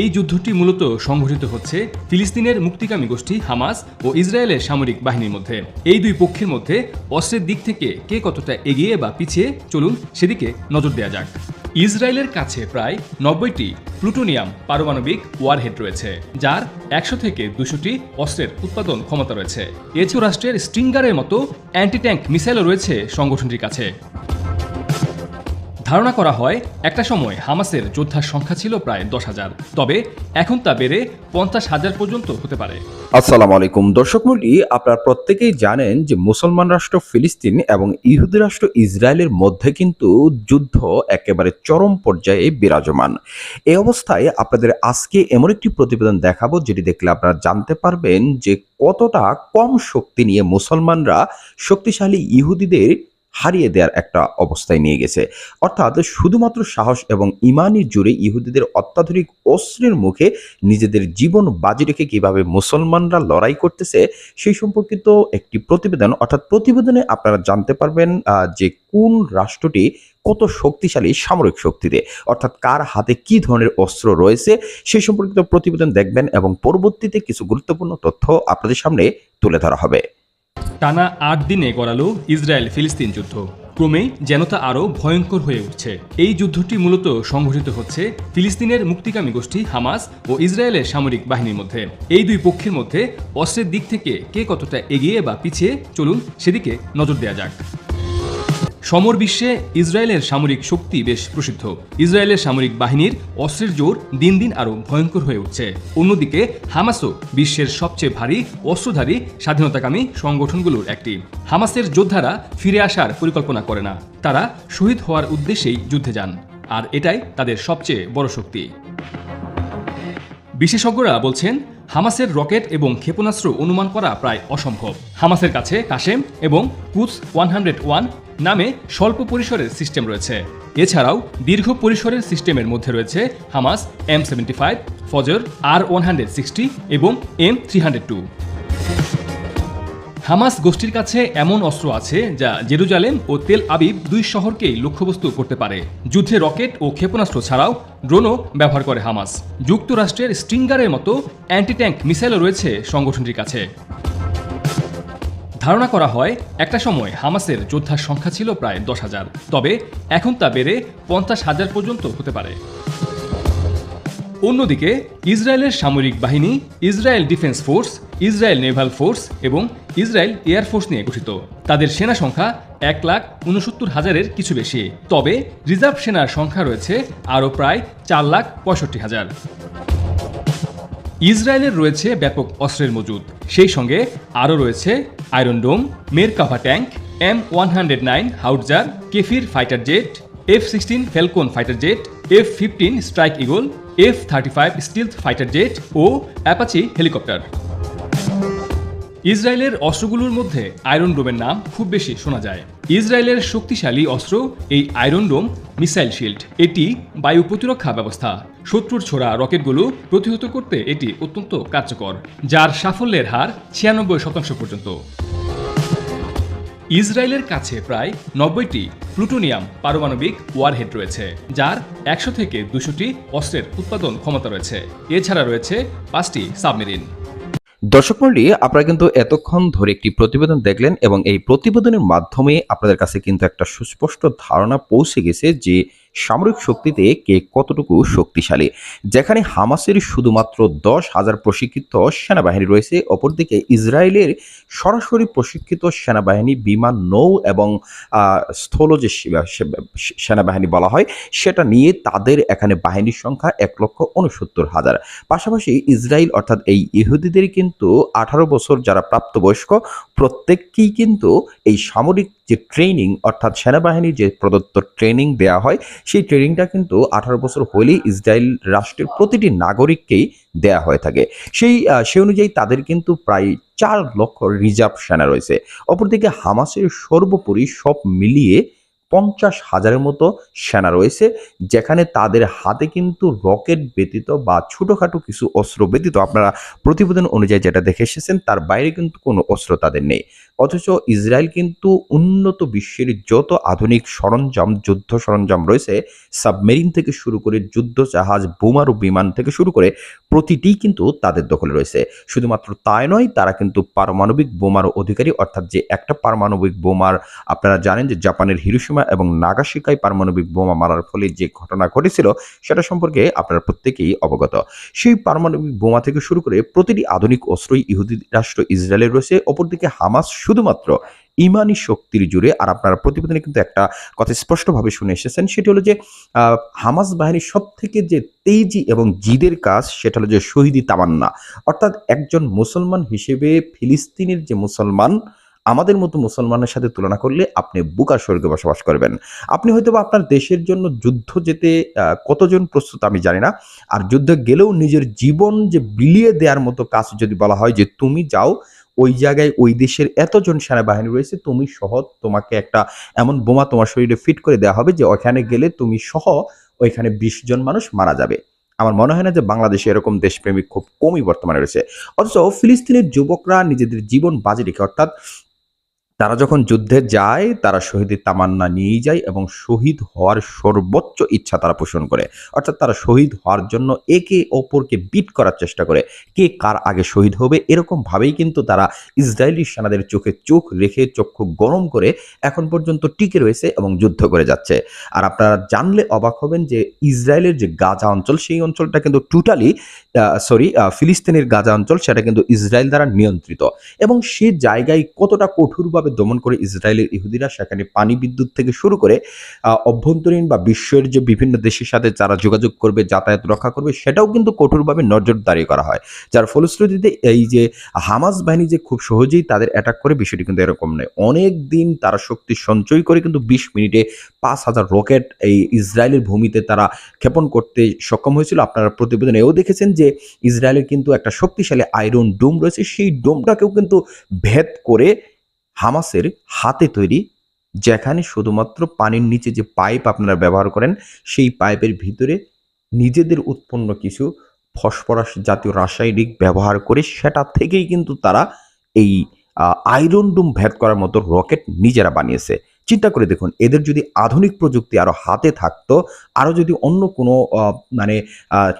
এই যুদ্ধটি মূলত সংঘটিত হচ্ছে ফিলিস্তিনের মুক্তিকামী গোষ্ঠী হামাস ও ইসরায়েলের সামরিক বাহিনীর মধ্যে। এই দুই পক্ষের মধ্যে অস্ত্রের দিক থেকে কে কতটা এগিয়ে বা পিছিয়ে, চলুন সেদিকে নজর দেওয়া যাক। ইসরায়েলের কাছে প্রায় নব্বইটি প্লুটোনিয়াম পারমাণবিক ওয়ারহেড রয়েছে, যার একশো থেকে দুশোটি অস্ত্রের উৎপাদন ক্ষমতা রয়েছে। এছাড়াও রাষ্ট্রের স্টিঙ্গারের মতো অ্যান্টি ট্যাঙ্ক মিসাইলও রয়েছে সংগঠনটির কাছে। ধারণা করা হয়, একটা সময় হামাসের যোদ্ধার সংখ্যা ছিল প্রায় দশ হাজার। তবে এখন তা বেড়ে পঞ্চাশ হাজার পর্যন্ত হতে পারে। আসসালামু আলাইকুম। দর্শক মন্ডলী আপনারা প্রত্যেকেই জানেন যে মুসলমান রাষ্ট্র ফিলিস্তিন এবং ইহুদি রাষ্ট্র ইসরায়েলের মধ্যে কিন্তু যুদ্ধ একেবারে চরম পর্যায়ে বিরাজমান। এই অবস্থায় আপনাদের আজকে এমন একটি প্রতিবেদন দেখাবো, যেটি দেখলে আপনারা জানতে পারবেন যে কতটা কম শক্তি নিয়ে মুসলমানরা শক্তিশালী ইহুদিদের হারিয়ে দেওয়ার একটা অবস্থায় নিয়ে গেছে। অর্থাৎ শুধুমাত্র সাহস এবং ইমানের জুড়ে ইহুদিদের অত্যাধুনিক অস্ত্রের মুখে নিজেদের জীবন বাজি রেখে কীভাবে মুসলমানরা লড়াই করতেছে, সেই সম্পর্কিত একটি প্রতিবেদন, অর্থাৎ প্রতিবেদনে আপনারা জানতে পারবেন যে কোন রাষ্ট্রটি কত শক্তিশালী সামরিক শক্তিতে, অর্থাৎ কার হাতে কি ধরনের অস্ত্র রয়েছে, সেই সম্পর্কিত প্রতিবেদন দেখবেন এবং পরবর্তীতে কিছু গুরুত্বপূর্ণ তথ্য আপনাদের সামনে তুলে ধরা হবে। টানা আট দিনে গড়ালো ইসরায়েল ফিলিস্তিন যুদ্ধ। ক্রমেই যেন তা আরও ভয়ঙ্কর হয়ে উঠছে। এই যুদ্ধটি মূলত সংঘটিত হচ্ছে ফিলিস্তিনের মুক্তিকামী গোষ্ঠী হামাস ও ইসরায়েলের সামরিক বাহিনীর মধ্যে। এই দুই পক্ষের মধ্যে অস্ত্রের দিক থেকে কে কতটা এগিয়ে বা পিছিয়ে, চলুন সেদিকে নজর দেওয়া যাক। সমর বিশ্বে ইসরায়েলের সামরিক শক্তি বেশ প্রসিদ্ধ। ইসরায়েলের সামরিক বাহিনীর অস্ত্রের জোর দিন দিন আরও ভয়ঙ্কর হয়ে উঠছে। অন্যদিকে, হামাসও বিশ্বের সবচেয়ে ভারী অস্ত্রধারী স্বাধীনতাকামী সংগঠনগুলোর একটি। হামাসের যোদ্ধারা ফিরে আসার পরিকল্পনা করে না। তারা শহীদ হওয়ার উদ্দেশ্যেই যুদ্ধে যান। আর এটাই তাদের সবচেয়ে বড় শক্তি। বিশেষজ্ঞরা বলছেন, হামাসের রকেট এবং ক্ষেপণাস্ত্র অনুমান করা প্রায় অসম্ভব। হামাসের কাছে কাশেম এবং কুস ওয়ান হান্ড্রেড ওয়ান নামে স্বল্প পরিসরের সিস্টেম রয়েছে। এছাড়াও দীর্ঘ পরিসরের সিস্টেমের মধ্যে রয়েছে হামাস এম সেভেন্টি ফাইভ, ফজর, আর ওয়ান হান্ড্রেড সিক্সটি এবং M three hundred two. Hamas গোষ্ঠীর কাছে এমন অস্ত্র আছে যা জেরুজালেম ও তেল আবিব দুই শহরকেই লক্ষ্যবস্তু করতে পারে। যুদ্ধে রকেট ও ক্ষেপণাস্ত্র ছাড়াও ড্রোনও ব্যবহার করে হামাস। যুক্তরাষ্ট্রের স্টিঙ্গারের মতো অ্যান্টি ট্যাঙ্ক মিসাইলও রয়েছে সংগঠনটির কাছে। ধারণা করা হয়, একটা সময় হামাসের যোদ্ধার সংখ্যা ছিল প্রায় দশ হাজার। তবে এখন তা বেড়ে পঞ্চাশ হাজার পর্যন্ত হতে পারে। অন্যদিকে, ইসরায়েলের সামরিক বাহিনী, Israel defence force, Israel naval force এবং ইসরায়েল এয়ার ফোর্স নিয়ে গঠিত। তাদের সেনা সংখ্যা এক লাখ উনসত্তর হাজারের কিছু বেশি। তবে, রিজার্ভ সেনার সংখ্যা রয়েছে আরও প্রায় চার লাখ পঁয়ষট্টি হাজার। ইসরায়েলের রয়েছে ব্যাপক অস্ত্রের মজুদ। সেই সঙ্গে আরও রয়েছে iron dome Merkava tank, M one hundred nine howitzer, Kfir fighter jet, F sixteen Falcon fighter jet F fifteen strike eagle F thirty five stealth fighter jet ও অ্যাপাচি হেলিকপ্টার ইসরায়েলের অস্ত্রগুলোর মধ্যে আয়রন ডোমের নাম খুব বেশি শোনা যায়। ইসরায়েলের শক্তিশালী অস্ত্র এই আয়রন ডোম মিসাইল শিল্ড এটি বায়ু প্রতিরক্ষা ব্যবস্থা। শত্রুর ছোড়া রকেটগুলো প্রতিহত করতে এটি অত্যন্ত কার্যকর, যার সাফল্যের হার ছিয়ানব্বই শতাংশ পর্যন্ত। ইসরায়েলের কাছে প্রায় নব্বইটি প্লুটোনিয়াম পারমাণবিক ওয়ারহেড রয়েছে, যার একশো থেকে দুশোটি অস্ত্রের উৎপাদন ক্ষমতা রয়েছে। এছাড়া রয়েছে পাঁচটি সাবমেরিন। দর্শক মন্ডলী আপনারা কিন্তু এতক্ষণ ধরে একটি প্রতিবেদন দেখলেন এবং এই প্রতিবেদনের মাধ্যমে আপনাদের কাছে কিন্তু একটা সুস্পষ্ট ধারণা পৌঁছে গেছে যে সামরিক শক্তিতে কে কতটুকু শক্তিশালী? যেখানে হামাসের শুধুমাত্র দশ হাজার প্রশিক্ষিত সেনাবাহিনী রয়েছে, অপরদিকে ইসরায়েলের সরাসরি প্রশিক্ষিত সেনাবাহিনী বিমান নৌ এবং স্থল যে সেনাবাহিনী বলা হয়, সেটা নিয়ে তাদের এখানে বাহিনীর সংখ্যা এক লক্ষ উনসত্তর হাজার। পাশাপাশি ইসরায়েল অর্থাৎ এই ইহুদিদের কিন্তু আঠারো বছর যারা প্রাপ্তবয়স্ক, প্রত্যেককেই কিন্তু এই সামরিক যে ট্রেনিং অর্থাৎ সেনাবাহিনীর যে প্রদত্ত ট্রেনিং দেওয়া হয়, সেই ট্রেনিংটা কিন্তু আঠারো বছর হলেই ইসরায়েল রাষ্ট্রের প্রতিটি নাগরিককেই দেয়া হয়ে থাকে। সেই সে অনুযায়ী তাদের কিন্তু প্রায় চার লক্ষ রিজার্ভ সেনা রয়েছে। অপরদিকে হামাসের সর্বোপরি সব মিলিয়ে পঞ্চাশ হাজারের মতো সেনা রয়েছে, যেখানে তাদের হাতে কিন্তু রকেট ব্যতীত বা ছোটোখাটো কিছু অস্ত্র ব্যতীত। আপনারা প্রতিবেদন অনুযায়ী যেটা দেখে এসেছেন, তার বাইরে কিন্তু কোনো অস্ত্র তাদের নেই। অথচ ইসরায়েল কিন্তু উন্নত বিশ্বের যত আধুনিক সরঞ্জাম, যুদ্ধ সরঞ্জাম রয়েছে, সাবমেরিন থেকে শুরু করে যুদ্ধ জাহাজ, বোমারু বিমান থেকে শুরু করে প্রতিটি কিন্তু তাদের দখলে রয়েছে। শুধুমাত্র তাই নয়, তারা কিন্তু পারমাণবিক বোমার অধিকারী, অর্থাৎ যে একটা পারমাণবিক বোমার, আপনারা জানেন যে জাপানের হিরোসীমা এবং নাগাশিকায় পারমাণবিক বোমা মারার ফলে যে ঘটনা ঘটেছিল, সেটা সম্পর্কে আপনারা প্রত্যেকেই অবগত। সেই পারমাণবিক বোমা থেকে শুরু করে প্রতিটি আধুনিক অস্ত্রই ইহুদি রাষ্ট্র ইসরায়েলের রয়েছে, অপরদিকে হামাস শুধুমাত্র ইমানি শক্তির জুড়ে। আর আপনারা প্রতিবেদনে কিন্তু একটা কথা স্পষ্টভাবে শুনে এসেছেন, সেটি হলো যে হামাস বাহিনীর সব থেকে যে তেজি এবং জিদের কাজ, সেটা হলো যে শহীদি তামান্না। অর্থাৎ একজন মুসলমান হিসেবে ফিলিস্তিনের যে মুসলমান আমাদের মতো মুসলমানের সাথে তুলনা করলে আপনি বুকা স্বর্গে বসবাস করবেন। আপনি হয়তো আপনার দেশের জন্য যুদ্ধ যেতে কতজন প্রস্তুত আমি জানি না। আর যুদ্ধে গেলেও নিজের জীবন যে বিলিয়ে দেওয়ার মতো কাজ যদি বলা হয় যে তুমি যাও, ওই জায়গায় ওই দেশের এতজন সেনাবাহিনী রয়েছে, তুমি সহ তোমাকে একটা এমন বোমা তোমার শরীরে ফিট করে দেওয়া হবে যে ওখানে গেলে তুমি সহ ওইখানে বিশ জন মানুষ মারা যাবে। আমার মনে হয় না যে বাংলাদেশে এরকম দেশপ্রেমিক খুব কমই বর্তমানে রয়েছে। অথচ ফিলিস্তিনের যুবকরা নিজেদের জীবন বাজি রেখে, অর্থাৎ তারা যখন যুদ্ধে যায়, তারা শহীদের তামান্না নিয়েই যায় এবং শহীদ হওয়ার সর্বোচ্চ ইচ্ছা তারা পোষণ করে। অর্থাৎ তারা শহীদ হওয়ার জন্য একে অপরকে বিট করার চেষ্টা করে। কে কার আগে শহীদ হবে, এরকম ভাবেই কিন্তু তারা ইসরায়েলি সেনাদের চোখে চোখ রেখে চক্ষু গরম করে এখন পর্যন্ত টিকে রয়েছে এবং যুদ্ধ করে যাচ্ছে। আর আপনারা জানলে অবাক হবেন যে ইসরায়েলের যে গাজা অঞ্চল, সেই অঞ্চলটা কিন্তু টোটালি সরি ফিলিস্তিনের গাজা অঞ্চল, সেটা কিন্তু ইসরায়েল দ্বারা নিয়ন্ত্রিত। এবং সে জায়গায় কতটা কঠোরভাবে দমন করে ইসরায়েলের ইহুদিরা সেখানে পানি বিদ্যুৎ থেকে শুরু করে অভ্যন্তরীণ বা বিশ্বের যে বিভিন্ন দেশের সাথে যারা যোগাযোগ করবে, যাতায়াত রক্ষা করবে, সেটাও কিন্তু কঠোরভাবে নজরদারি করা হয়। যার ফলশ্রুতিতে এই যে হামাস বাহিনী যে খুব সহজেই তাদের অ্যাটাক করে, বিষয়টি কিন্তু এরকম নয়। অনেক দিন তারা শক্তি সঞ্চয় করে কিন্তু বিশ মিনিটে পাঁচ হাজার রকেট এই ইসরায়েলের ভূমিতে তারা ক্ষেপণ করতে সক্ষম হয়েছিল। আপনারা প্রতিবেদনে এও দেখেছেন যে ইসরায়েলের কিন্তু একটা শক্তিশালী আয়রন ডোম রয়েছে। সেই ডোমটাকেও কিন্তু ভেদ করে হামাসের হাতে তৈরি, যেখানে শুধুমাত্র পানির নিচে যে পাইপ আপনারা ব্যবহার করেন, সেই পাইপের ভিতরে নিজেদের উৎপন্ন কিছু ফসফরাস জাতীয় রাসায়নিক ব্যবহার করে সেটা থেকেই কিন্তু তারা এই আয়রন ডুম ভেদ করার মতো রকেট নিজেরা বানিয়েছে। চিন্তা করে দেখুন, এদের যদি আধুনিক প্রযুক্তি আরও হাতে থাকতো, আরও যদি অন্য কোনো মানে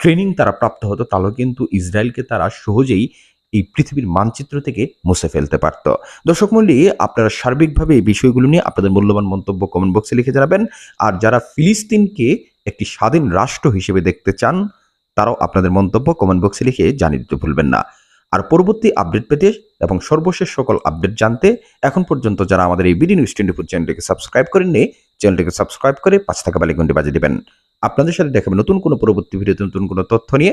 ট্রেনিং তারা প্রাপ্ত হতো, তাহলে কিন্তু ইসরায়েলকে তারা সহজেই এই পৃথিবীর মানচিত্র থেকে মুছে ফেলতে পারত। দর্শক মূল্যে আপনারা সার্বিকভাবে এই বিষয়গুলো নিয়ে আপনাদের মূল্যবান মন্তব্য কমেন্ট বক্সে লিখে জানাবেন। আর যারা ফিলিস্তিনকে একটি স্বাধীন রাষ্ট্র হিসেবে দেখতে চান, তারাও আপনাদের মন্তব্য কমেন্ট বক্সে লিখে জানিয়ে দিতে ভুলবেন না। আর পরবর্তী আপডেট পেতে এবং সর্বশেষ সকল আপডেট জানতে এখন পর্যন্ত যারা আমাদের এই বিডি নিউজ টোয়েন্টি ফোর চ্যানেলটিকে সাবস্ক্রাইব করেননি চ্যানেলটিকে সাবস্ক্রাইব করে পাঁচ থাকা বেলাইকনটি বাজিয়ে দেবেন। আপনাদের সাথে দেখাবেন নতুন কোনো পরবর্তী ভিডিওতে নতুন কোনো তথ্য নিয়ে।